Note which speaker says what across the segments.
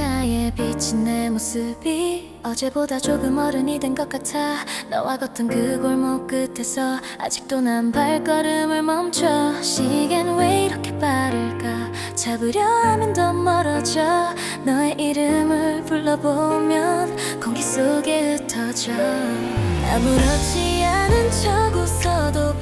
Speaker 1: 비친 내 모습이 어제보다 조금 어른이 된 것 같아. 너와 걷던 그 골목 끝에서 아직도 난 발걸음을 멈춰. 시계는 왜 이렇게 빠를까? 잡으려 하면 더 멀어져. 너의 이름을 불러보면 공기 속에 흩어져. 아무렇지 않은 척 웃어도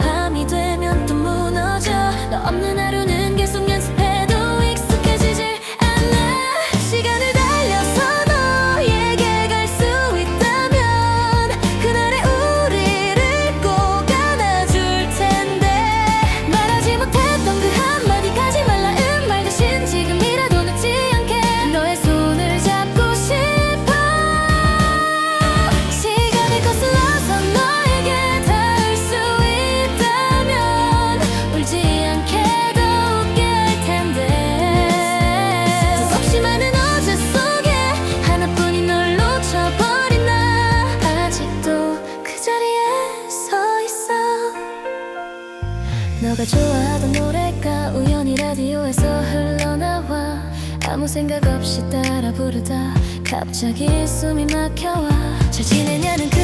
Speaker 1: 너가 좋아하던 노래가 우연히 라디오에서 흘러나와. 아무 생각 없이 따라 부르다 갑자기 숨이 막혀와. 잘 지내냐는 그